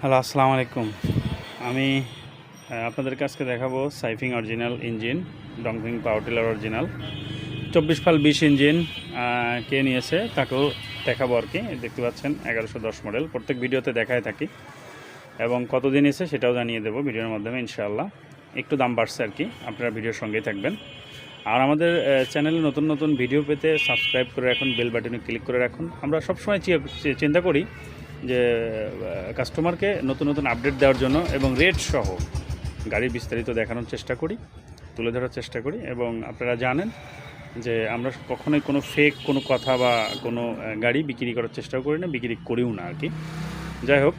Hello, আসসালামু আলাইকুম। আমি আপনাদের কাছকে দেখাবো সাইফিং original engine Dongfeng power tiller original চব্বিশ ফাল বিশ ইঞ্জিন কে নিয়েছে তাকেও দেখাবো আর কি। দেখতে পাচ্ছেন, এগারোশো দশ মডেল প্রত্যেক ভিডিওতে দেখায় থাকি। এবং কতদিন এসে সেটাও জানিয়ে দেবো ভিডিওর মাধ্যমে, ইনশাআল্লাহ। একটু দাম বাড়ছে আর কি, আপনারা ভিডিওর সঙ্গেই থাকবেন। আর আমাদের চ্যানেলে নতুন নতুন ভিডিও পেতে সাবস্ক্রাইব করে রাখুন, বেল বাটনে ক্লিক করে রাখুন। আমরা সবসময় চিন্তা করি যে কাস্টমারকে নতুন নতুন আপডেট দেওয়ার জন্য এবং রেট সহ গাড়ির বিস্তারিত দেখানোর চেষ্টা করি, তুলে ধরার চেষ্টা করি এবং আপনারা জানেন যে, আমরা কখনোই কোনো ফেক কোনো কথা বা কোনো গাড়ি বিক্রি করার চেষ্টাও করি না, বিক্রি করিও না আর কি। যাই হোক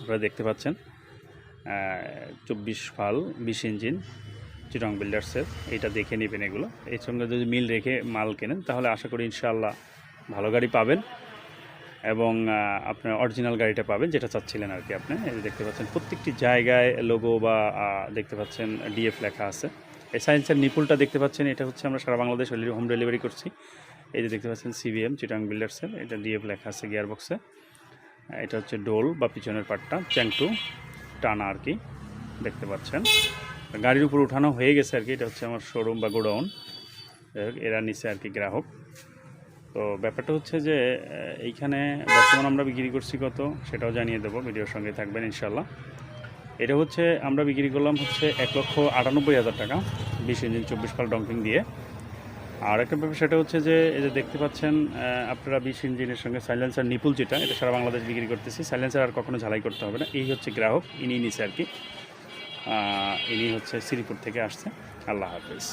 আপনারা দেখতে পাচ্ছেন চব্বিশ ফাল, বিশ ইঞ্জিন চিরং বিল্ডার্সের এইটা দেখে নেবেন এগুলো। এর সঙ্গে যদি মিল রেখে মাল কেনেন, তাহলে আশা করি ইনশাআল্লাহ ভালো গাড়ি পাবেন। এবং আপনার অরিজিনাল গাড়িটা পাবেন, যেটা চাচ্ছিলেন আর কি আপনি। দেখতে পাচ্ছেন, প্রত্যেকটি জায়গায় লোগো বা দেখতে পাচ্ছেন ডিএফ লেখা আছে। এই সায়েন্সের নিপুলটা দেখতে পাচ্ছেন, এটা হচ্ছে আমরা সারা বাংলাদেশ হোম ডেলিভারি করছি। এই যে দেখতে পাচ্ছেন সিবিএম চিটাং বিল্ডার্সের এটা ডিএফ লেখা আছে গিয়ার বক্সে এটা হচ্ছে ডোল বা পিছনের পার্টটা চ্যাংটু, টানা আর কি, দেখতে পাচ্ছেন। গাড়ির উপর উঠানো হয়ে গেছে আর কি, এটা হচ্ছে আমার শোরুম বা গোডাউন এরা নিচে আর কি গ্রাহক। তো ব্যাপারটা হচ্ছে যে এইখানে বর্তমান আমরা বিক্রি করছি কত সেটাও জানিয়ে দেবো, ভিডিওর সঙ্গে থাকবেন ইনশাল্লাহ এটা হচ্ছে, আমরা বিক্রি করলাম হচ্ছে এক লক্ষ আটানব্বই হাজার টাকা, বিশ ইঞ্জিন, চব্বিশ পাল ডঙ্কিং দিয়ে। আর একটা ব্যাপার সেটা হচ্ছে যে, এই যে দেখতে পাচ্ছেন আপনারা বিশ ইঞ্জিনের সঙ্গে সাইলেন্সার নিপুল যেটা, এটা সারা বাংলাদেশ বিক্রি করতেছি সাইলেন্সার আর কখনো ঝালাই করতে হবে না, এই হচ্ছে গ্রাহক ইনি নিচে আর কি। ইনি হচ্ছে শ্রীপুর থেকে আসছে আল্লাহ হাফেজ।